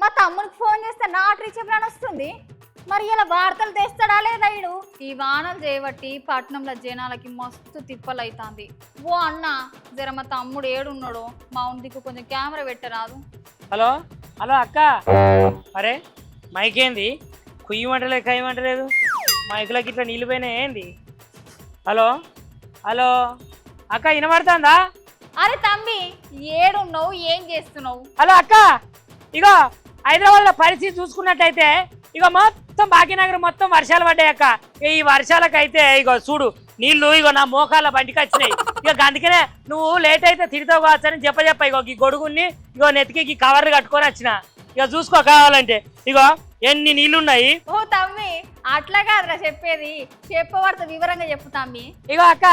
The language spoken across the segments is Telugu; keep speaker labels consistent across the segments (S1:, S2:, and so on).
S1: మా తమ్మునికి ఫోన్ చేస్తే నాట్ రీచబుల్ అని వస్తుంది? మరి ఇలా వార్తలు తెస్తాడా లేదా ఈ వానలు చేయబట్టి పట్నంలో జనాలకి మస్తు తిప్పలైతాంది. ఓ అన్న జర మా తమ్ముడు ఏడున్నాడు మా దిక్కు కొంచెం కెమెరా పెట్టరాదు.
S2: హలో? హలో అక్క? అరే మైక్ ఏంది కుయ్యమంటలేదు కయ్యమంటలేదు మైకులకి ఇట్లా నీళ్ళు పోయినాయి ఏంది? హలో? హలో? అక్క వినబడుతుందా?
S1: అరే తమ్మి ఏడున్నావు? ఏం చేస్తున్నావు?
S2: హలో అక్క? ఇగో హైదరాబాద్లో పరిస్థితి చూసుకున్నట్టయితే ఇగో మొత్తం భాగ్యనగర్ మొత్తం వర్షాలు పడ్డాయి అక్క. ఇక ఈ వర్షాలకైతే ఇగో చూడు నీళ్ళు ఇగో నా మోకాళ్ళ బండికి వచ్చినాయి. ఇక అందుకనే నువ్వు లేట్ అయితే తిడతావు కావచ్చు అని చెప్ప చెప్ప ఇగో ఈ గొడుగుని ఇగో నెత్తికి ఈ కవర్ కట్టుకొని వచ్చిన. ఇక చూసుకో కావాలంటే. ఇగో ఎన్ని నీళ్ళున్నాయి?
S1: ఓ తమ్మి అట్లా కాదురా చెప్పేది. చెప్పబడితే వివరంగా చెప్పు తమ్మి.
S2: ఇగో అక్క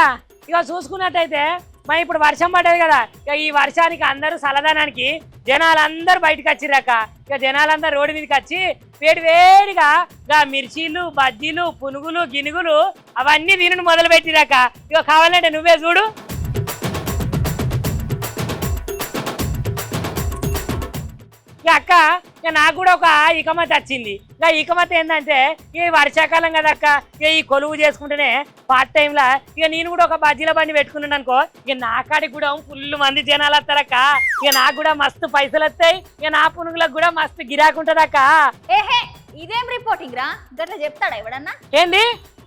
S2: ఇగో చూసుకున్నట్టయితే మరి ఇప్పుడు వర్షం పడ్డది కదా ఇక ఈ వర్షానికి అందరూ చల్లదనానికి జనాలందరూ బయటకు వచ్చిరాక ఇక జనాలందరూ రోడ్డు మీదకి వచ్చి వేడి వేడిగా ఇక మిర్చీలు బజ్జీలు పునుగులు గినుగులు అవన్నీ తినను మొదలు పెట్టిరాక ఇక కావాలంటే నువ్వే చూడు. నాకు కూడా ఒక ఇకమత వచ్చింది. ఇక ఇకమత ఏంటంటే ఈ వర్షాకాలం కదా అక్క ఇక ఈ కొలువు చేసుకుంటేనే పార్ట్ టైంలో ఇక నేను కూడా ఒక బజ్జీల బండి పెట్టుకున్నాను అనుకో ఇక నా కాడికి కూడా ఫుల్ మంది జనాలు వస్తారక్క ఇక నాకు కూడా మస్తు పైసలు వస్తాయి ఇక నా పునుగులకు కూడా మస్తు గిరాకు ఉంటుందక్క
S1: ఏహే ఇదేం రిపోర్టింగ్ రా? గట్లా చెప్తాడా ఎవడన్నా?
S2: ఏంది?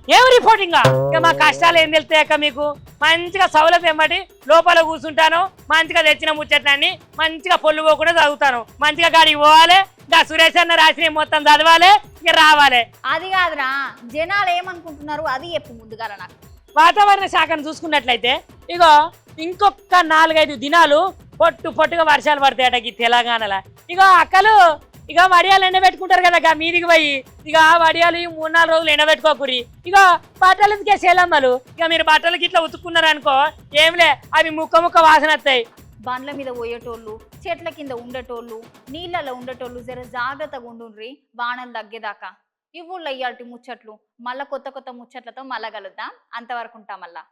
S2: ఏం రిపోర్టింగ్ ఇక మా కష్టాలు ఏం తెలుస్తాయి అక్క మీకు? మంచిగా సౌలభ్యం ఏమటి లోపల కూర్చుంటాను మంచిగా తెచ్చిన ముచ్చట్లన్నీ మంచిగా పొల్లు పోకుండా చదువుతాను. మంచిగా గాడికి పోవాలి ఇంకా సురేష్ అన్న రాసిన మొత్తం చదవాలి ఇక రావాలి.
S1: అది కాదురా జనాలు ఏమనుకుంటున్నారు అది చెప్పు ముందుగాల నాకు.
S2: వాతావరణ శాఖను చూసుకున్నట్లయితే ఇగో ఇంకొక నాలుగైదు దినాలు పొట్టు పొట్టుగా వర్షాలు పడతాయట ఈ తెలంగాణలో. ఇగో అక్కలు ఇక వడియాలు ఎండబెట్టుకుంటారు కదా మీదికి పోయి. ఇక ఆ వడియాలు మూడు నాలుగు రోజులు ఎండబెట్టుకోకూరి. ఇక బట్టలు ఎందుకే సేలమ్మలు ఇక మీరు బట్టలకి ఇట్లా ఉతుక్కున్నారు అనుకో ఏంలే అవి ముక్క ముక్క వాసన వస్తాయి.
S1: బండ్ల మీద పోయేటోళ్ళు చెట్ల కింద ఉండేటోళ్ళు నీళ్ళలో ఉండేటోళ్ళు జర జాగ్రత్తగా ఉండుండ్రి వానలు తగ్గేదాకా. ఇవ్వుళ్ళు అయ్యాటి ముచ్చట్లు మళ్ళా కొత్త కొత్త ముచ్చట్లతో మళ్ళా కలుద్దాం. అంతవరకు ఉంటాం మళ్ళా.